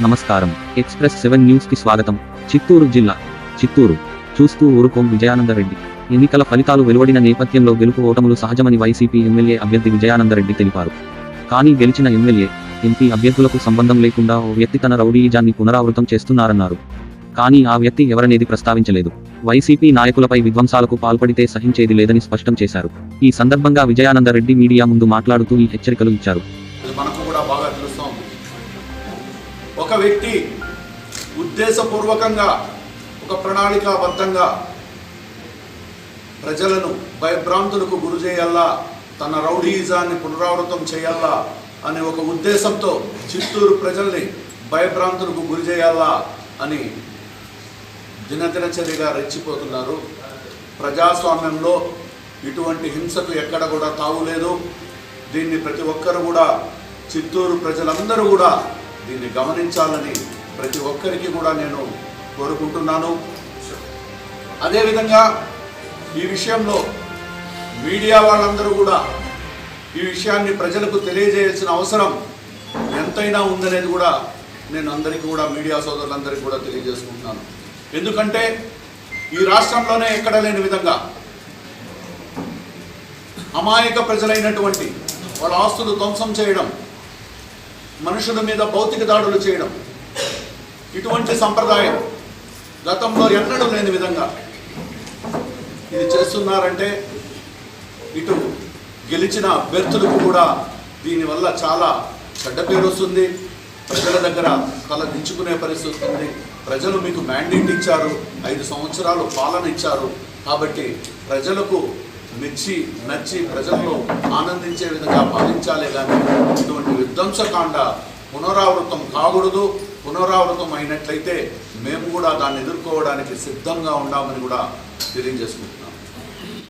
నమస్కారం. Express seven న్యూస్కి స్వాగతం. చిత్తూరు జిల్లా. చిత్తూరు. చూస్తూ ఊరుకోం విజయానందరెడ్డి ఎన్నికల ఫలితాలు వెలువడిన నేపథ్యంలో గెలుపు ఓటములు సహజమని వైసీపీ ఎమ్మెల్యే అభ్యర్థి విజయానందరెడ్డి తెలిపారు. కానీ గెలిచిన ఎమ్మెల్యే ఎంపీ అభ్యర్థులకు సంబంధం లేకుండా ఓ వ్యక్తి తన రౌడీయిజాన్ని పునరావృతం చేస్తున్నారన్నారు. కానీ ఆ వ్యక్తి ఎవరనేది ప్రస్తావించలేదు. వైసీపీ నాయకులపై విధ్వంసాలకు పాల్పడితే సహించేది లేదని స్పష్టం చేశారు. ఈ సందర్భంగా విజయానందరెడ్డి మీడియా ముందు మాట్లాడుతూ ఈ హెచ్చరికలు ఇచ్చారు. మనకు కూడా బాగా తెలుస్తూ ఉంది ఒక వ్యక్తి ఉద్దేశపూర్వకంగా ఒక ప్రణాళికాబద్ధంగా ప్రజలను భయభ్రాంతులకు గురి చేయాలా తన రౌడీయిజాన్ని పునరావృతం చేయాలా అనే ఒక ఉద్దేశంతో చిత్తూరు ప్రజల్ని భయభ్రాంతులకు గురి చేయాలా అని దినదినచర్యగా రెచ్చిపోతున్నారు. ప్రజాస్వామ్యంలో ఇటువంటి హింసకు ఎక్కడ కూడా తావులేదు. దీన్ని ప్రతి ఒక్కరు కూడా చిత్తూరు ప్రజలందరూ కూడా దీన్ని గమనించాలని ప్రతి ఒక్కరికి కూడా నేను కోరుకుంటున్నాను. అదేవిధంగా ఈ విషయంలో మీడియా వాళ్ళందరూ కూడా ఈ విషయాన్ని ప్రజలకు తెలియజేయాల్సిన అవసరం ఎంతైనా ఉందనేది కూడా నేను అందరికీ కూడా మీడియా సోదరులందరికీ కూడా తెలియజేసుకుంటున్నాను. ఎందుకంటే ఈ రాష్ట్రంలోనే ఎక్కడ లేని విధంగా అమాయక ప్రజలైనటువంటి వాళ్ళ ఆస్తులు ధ్వంసం చేయడం మనుషుల మీద భౌతిక దాడులు చేయడం. ఇటువంటి సంప్రదాయం గతంలో ఎన్నడూ లేని విధంగా ఇది చేస్తున్నారంటే ఇటు గెలిచిన అభ్యర్థులకు కూడా దీనివల్ల చాలా చెడ్డ పేరు వస్తుంది. ప్రజల దగ్గర తల దించుకునే పరిస్థితి వస్తుంది. ప్రజలు మీకు మ్యాండేట్ ఇచ్చారు. ఐదు సంవత్సరాలు పాలన ఇచ్చారు. కాబట్టి ప్రజలకు మెచ్చి నచ్చి ప్రజల్లో ఆనందించే విధంగా పాలించాలే కానీ ఇటువంటి విధ్వంసకాండ పునరావృతం కాకూడదు. పునరావృతం అయినట్లయితే మేము కూడా దాన్ని ఎదుర్కోవడానికి సిద్ధంగా ఉన్నామని కూడా తెలియజేసుకుంటాం